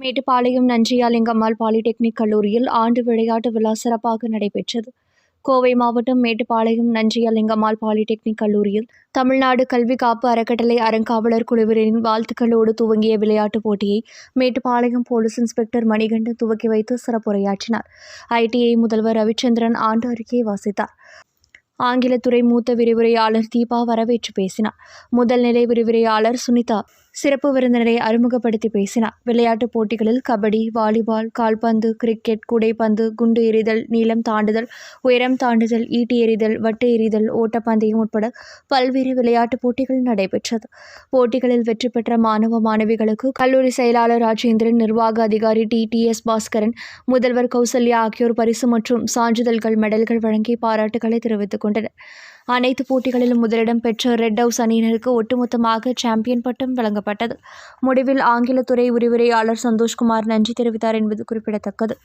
Mettupalayam நஞ்சியாலிங்கம்மாள் polytechnic கல்லூரியில் ஆண்டு விளையாட்டு விழா சிறப்பாக நடைபெற்றது. கோவை மாவட்டம் மேட்டுப்பாளையம் நஞ்சியாலிங்கம்மாள் பாலிடெக்னிக் கல்லூரியில் தமிழ்நாடு கல்வி காப்பு அறக்கட்டளை அறங்காவலர் குழுவினரின் வாழ்த்துக்களோடு துவங்கிய விளையாட்டுப் போட்டியை மேட்டுப்பாளையம் போலீஸ் இன்ஸ்பெக்டர் மணிகண்டன் துவக்கி வைத்து சிறப்புரையாற்றினார். ஐடிஐ முதல்வர் ரவிச்சந்திரன் ஆண்டு அறிக்கையை வாசித்தார். ஆங்கிலத்துறை மூத்த விரிவுரையாளர் தீபா வரவேற்று பேசினார். முதல் நிலை விரிவுரையாளர் சுனிதா சிறப்பு விருந்தினரை அறிமுகப்படுத்தி பேசினார். விளையாட்டுப் போட்டிகளில் கபடி வாலிபால் கால்பந்து கிரிக்கெட் கூடைப்பந்து குண்டு எறிதல் நீளம் தாண்டுதல் உயரம் தாண்டுதல் ஈட்டி எறிதல் வட்டு எறிதல் ஓட்டப்பந்தயம் உட்பட பல்வேறு விளையாட்டுப் போட்டிகள் நடைபெற்றது. போட்டிகளில் வெற்றி பெற்ற மாணவ மாணவிகளுக்கு கல்லூரி செயலாளர் ராஜேந்திரன் நிர்வாக அதிகாரி டி. டி. எஸ். பாஸ்கரன் முதல்வர் கௌசல்யா ஆகியோர் பரிசு மற்றும் சான்றிதழ்கள் மெடல்கள் வழங்கி பாராட்டுகளை தெரிவித்துக் கொண்டனர். அனைத்து போட்டிகளிலும் முதலிடம் பெற்ற ரெட் ஹவுஸ் அணியினருக்கு ஒட்டுமொத்தமாக சாம்பியன் பட்டம் வழங்கப்பட்டது. முடிவில் ஆங்கிலத்துறை விரிவுரையாளர் சந்தோஷ்குமார் நன்றி தெரிவித்தார் என்பது குறிப்பிடத்தக்கது.